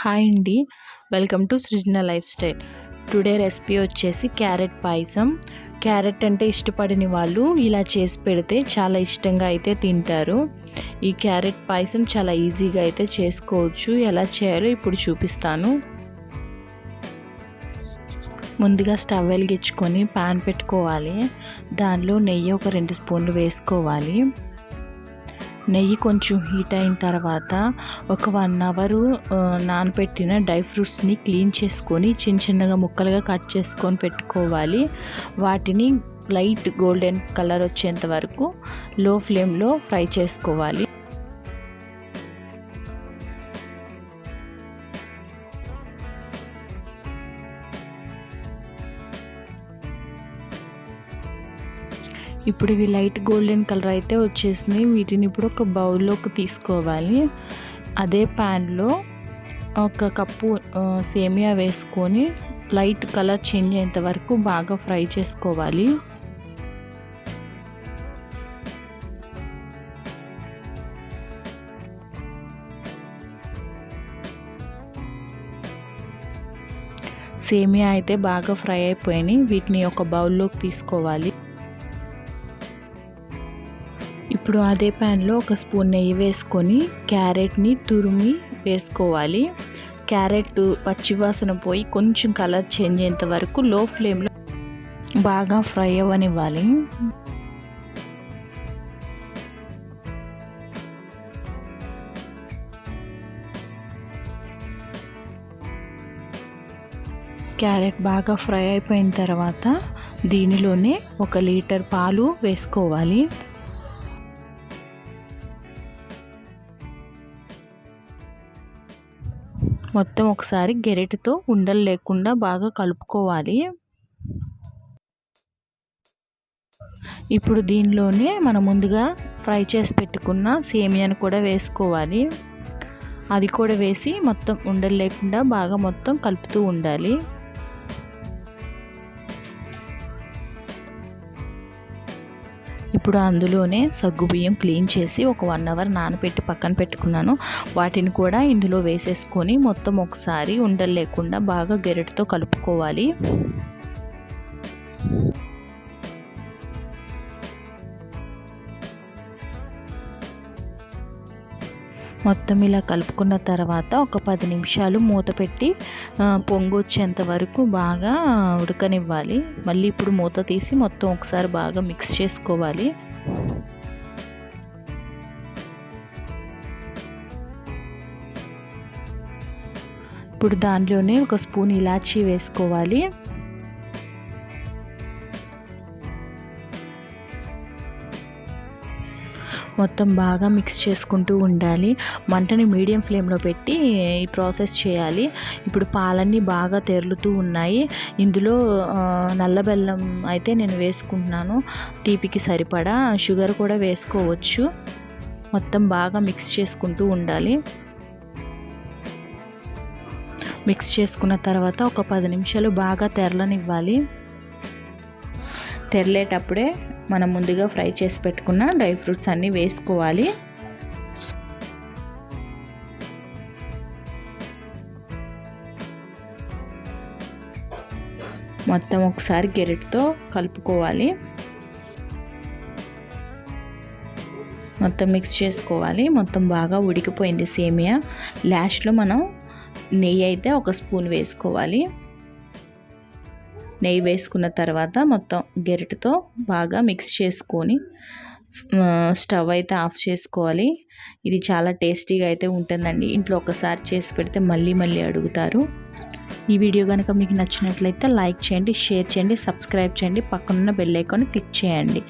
Hi అండి. Welcome to Srujana lifestyle. Today recipe వచ్చేసి carrot payasam. Carrot అంటే ఇష్టపడని వాళ్ళు ఇలా చేసి పెడితే చాలా ఇష్టంగా అయితే తింటారు. ఈ క్యారెట్ పాయసం చాలా ఈజీగా అయితే చేసుకోవచ్చు. ఎలా చేయాలో ఇప్పుడు చూపిస్తాను. ముందుగా స్టవ్ వెలిగించుకొని ప్యాన్ పెట్టుకోవాలి. దానిలో నెయ్యి ఒక రెండు స్పూన్లు వేసుకోవాలి. నెయ్యి కొంచెం హీట్ అయిన తర్వాత ఒక వన్ అవర్ నానబెట్టిన డ్రై ఫ్రూట్స్ని క్లీన్ చేసుకొని చిన్న చిన్నగా ముక్కలుగా కట్ చేసుకొని పెట్టుకోవాలి. వాటిని లైట్ గోల్డెన్ కలర్ వచ్చేంత వరకు లో ఫ్లేమ్లో ఫ్రై చేసుకోవాలి. ఇప్పుడు ఇవి లైట్ గోల్డెన్ కలర్ అయితే వచ్చేసింది వీటిని ఇప్పుడు ఒక బౌల్లోకి తీసుకోవాలి. అదే ప్యాన్లో ఒక కప్పు సేమియా వేసుకొని లైట్ కలర్ చేంజ్ అయ్యేంత వరకు బాగా ఫ్రై చేసుకోవాలి. సేమియా అయితే బాగా ఫ్రై అయిపోయినాయి. వీటిని ఒక బౌల్లోకి తీసుకోవాలి. ఇప్పుడు అదే ప్యాన్లో ఒక స్పూన్ నెయ్యి వేసుకొని క్యారెట్ని తురిమి వేసుకోవాలి. క్యారెట్ పచ్చివాసన పోయి కొంచెం కలర్ చేంజ్ అయ్యేంత వరకు లో ఫ్లేమ్లో బాగా ఫ్రై అవ్వనివ్వాలి. క్యారెట్ బాగా ఫ్రై అయిపోయిన తర్వాత దీనిలోనే ఒక లీటర్ పాలు వేసుకోవాలి. మొత్తం ఒకసారి గెరెటితో ఉండలు లేకుండా బాగా కలుపుకోవాలి. ఇప్పుడు దీనిలోనే మనం ముందుగా ఫ్రై చేసి పెట్టుకున్న సేమియాను కూడా వేసుకోవాలి. అది కూడా వేసి మొత్తం ఉండలు లేకుండా బాగా మొత్తం కలుపుతూ ఉండాలి. ఇప్పుడు అందులోనే సగ్గుబియ్యం క్లీన్ చేసి ఒక వన్ అవర్ నానబెట్టి పక్కన పెట్టుకున్నాను. వాటిని కూడా ఇందులో వేసేసుకొని మొత్తం ఒకసారి ఉండలు లేకుండా బాగా గెరెట్తో కలుపుకోవాలి. మొత్తం ఇలా కలుపుకున్న తర్వాత ఒక పది నిమిషాలు మూత పెట్టి పొంగు వచ్చేంత వరకు బాగా ఉడకనివ్వాలి. మళ్ళీ ఇప్పుడు మూత తీసి మొత్తం ఒకసారి బాగా మిక్స్ చేసుకోవాలి. ఇప్పుడు దానిలోనే ఒక స్పూన్ ఇలాచీ వేసుకోవాలి. మొత్తం బాగా మిక్స్ చేసుకుంటూ ఉండాలి. మంటని మీడియం ఫ్లేమ్లో పెట్టి ఈ ప్రాసెస్ చేయాలి. ఇప్పుడు పాలన్నీ బాగా తెరులుతూ ఉన్నాయి. ఇందులో నల్ల బెల్లం అయితే నేను వేసుకుంటున్నాను. తీపికి సరిపడా షుగర్ కూడా వేసుకోవచ్చు. మొత్తం బాగా మిక్స్ చేసుకుంటూ ఉండాలి. మిక్స్ చేసుకున్న తర్వాత ఒక పది నిమిషాలు బాగా తెరలనివ్వాలి. తెరలేటప్పుడే మనం ముందుగా ఫ్రై చేసి పెట్టుకున్న డ్రై ఫ్రూట్స్ అన్నీ వేసుకోవాలి. మొత్తం ఒకసారి గెరెట్తో కలుపుకోవాలి. మొత్తం మిక్స్ చేసుకోవాలి. మొత్తం బాగా ఉడికిపోయింది సేమియా. లాస్ట్లో మనం నెయ్యి అయితే ఒక స్పూన్ వేసుకోవాలి. నెయ్యి వేసుకున్న తర్వాత మొత్తం గెరిటతో బాగా మిక్స్ చేసుకొని స్టవ్ అయితే ఆఫ్ చేసుకోవాలి. ఇది చాలా టేస్టీగా అయితే ఉంటుందండి. ఇంట్లో ఒకసారి చేసి పెడితే మళ్ళీ మళ్ళీ అడుగుతారు. ఈ వీడియో కనుక మీకు నచ్చినట్లయితే లైక్ చేయండి షేర్ చేయండి సబ్స్క్రైబ్ చేయండి పక్కనున్న బెల్ ఐకాన్ క్లిక్ చేయండి.